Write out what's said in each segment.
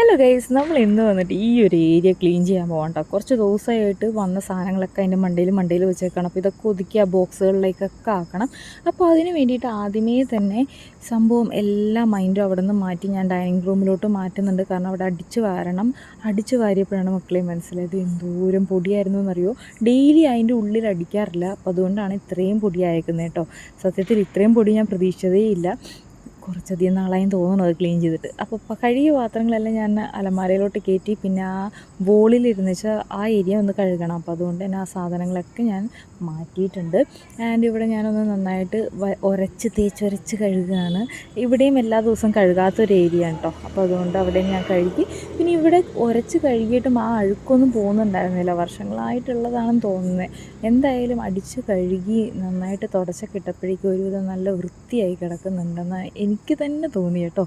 Hello guys നമ്മൾ ഇന്ന് വന്നിട്ട് ഈ ഒരു ഏരിയ ക്ലീൻ ചെയ്യാൻ പോകണ്ട കുറച്ച് ദിവസമായിട്ട് വന്ന സാധനങ്ങളൊക്കെ അതിന്റെ മണ്ടയിൽ മണ്ടയിൽ വെച്ചേക്കണം. അപ്പോൾ ഇതൊക്കെ ഒതുക്കി ആ ബോക്സുകളിലേക്കൊക്കെ ആക്കണം. അപ്പോൾ അതിന് വേണ്ടിയിട്ട് ആദ്യമേ തന്നെ സംഭവം എല്ലാ മൈൻഡും അവിടെ നിന്ന് മാറ്റി ഞാൻ ഡൈനിങ് റൂമിലോട്ട് മാറ്റുന്നുണ്ട്. കാരണം അവിടെ അടിച്ച് വാരണം. അടിച്ച് വാരിയപ്പോഴാണ് മക്കളെ മനസ്സിലായത്. എന്തോരം പൊടിയായിരുന്നു എന്നറിയോ? ഡെയിലി അതിന്റെ ഉള്ളിൽ അടിക്കാറില്ല. അപ്പോൾ അതുകൊണ്ടാണ് ഇത്രയും പൊടിയായേക്കുന്നത് കേട്ടോ സത്യത്തിൽ ഇത്രയും പൊടി ഞാൻ പ്രതീക്ഷിച്ചതേ ഇല്ല. കുറച്ചധികം നാളായും തോന്നുന്നു അത് ക്ലീൻ ചെയ്തിട്ട്. അപ്പോൾ കഴുകിയ പാത്രങ്ങളെല്ലാം ഞാൻ അലമാരയിലോട്ട് കയറ്റി പിന്നെ ആ വോളിലിരുന്ന് വെച്ചാൽ ആ ഏരിയ ഒന്ന് കഴുകണം. അപ്പോൾ അതുകൊണ്ട് തന്നെ ആ സാധനങ്ങളൊക്കെ ഞാൻ മാറ്റിയിട്ടുണ്ട്. ആൻഡ് ഇവിടെ ഞാനൊന്ന് നന്നായിട്ട് ഉരച്ച് തേച്ചൊരച്ച് കഴുകുകയാണ് ഇവിടെയും എല്ലാ ദിവസവും കഴുകാത്തൊരു ഏരിയ ആണ് കേട്ടോ അപ്പോൾ അതുകൊണ്ട് അവിടെ ഞാൻ കഴുകി പിന്നെ ഇവിടെ ഉരച്ച് കഴുകിയിട്ടും ആ അഴുക്കൊന്നും പോകുന്നുണ്ടായിരുന്നില്ല. വർഷങ്ങളായിട്ടുള്ളതാണെന്ന് തോന്നുന്നത് എന്തായാലും അടിച്ച് കഴുകി നന്നായിട്ട് തുടച്ചൊക്കെ ഇട്ടപ്പോഴേക്കും ഒരുവിധം നല്ല വൃത്തിയായി കിടക്കുന്നുണ്ടെന്ന് എനിക്ക് തന്നെ തോന്നി കേട്ടോ.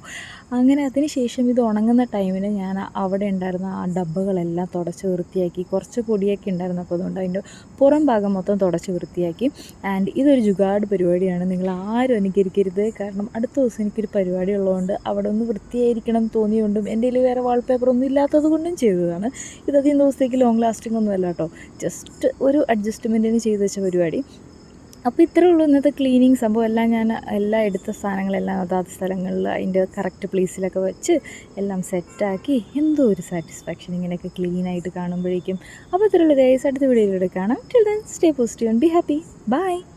അങ്ങനെ അതിന് ശേഷം ഇത് ഉണങ്ങുന്ന ടൈമിന് ഞാൻ അവിടെ ഉണ്ടായിരുന്ന ആ ഡബ്ബകളെല്ലാം തുടച്ച് വൃത്തിയാക്കി. കുറച്ച് പൊടിയൊക്കെ ഉണ്ടായിരുന്നു അപ്പോൾ അതുകൊണ്ട് അതിന്റെ പുറം ഭാഗം മൊത്തം തുടച്ച് വൃത്തിയാക്കി. ആൻഡ് ഇതൊരു ജുഗാട് പരിപാടിയാണ്. നിങ്ങൾ ആരും അനുകരിക്കരുത്. കാരണം അടുത്ത ദിവസം എനിക്കൊരു പരിപാടി ഉള്ളതുകൊണ്ട് അവിടെ ഒന്ന് വൃത്തിയായിരിക്കണം തോന്നിയുകൊണ്ടും എന്റെ കയ്യിൽ വേറെ വാൾപേപ്പർ ഒന്നും ഇല്ലാത്തത് കൊണ്ടും ചെയ്തതാണ്. ഇതധികം ദിവസത്തേക്ക് ലോങ് ലാസ്റ്റിംഗ് ഒന്നും അല്ല കേട്ടോ. ജസ്റ്റ് ഒരു അഡ്ജസ്റ്റ്മെന്റിന് ചെയ്ത് വെച്ച പരിപാടി. അപ്പോൾ ഇത്രേ ഉള്ളൂ ഇന്നത്തെ ക്ലീനിങ് സംഭവം. എല്ലാം ഞാൻ എല്ലാം എടുത്ത സാധനങ്ങളെല്ലാം അതാത് സ്ഥലങ്ങളിൽ അതിന്റെ കറക്റ്റ് പ്ലേസിലൊക്കെ വെച്ച് എല്ലാം സെറ്റാക്കി എന്തോ ഒരു സാറ്റിസ്ഫാക്ഷൻ ഇങ്ങനെയൊക്കെ ക്ലീനായിട്ട് കാണുമ്പോഴേക്കും. അപ്പോൾ ഇത്രയുള്ള ദേശം അടുത്ത വീഡിയോയിലൂടെ കാണാം till then stay positive and be happy bye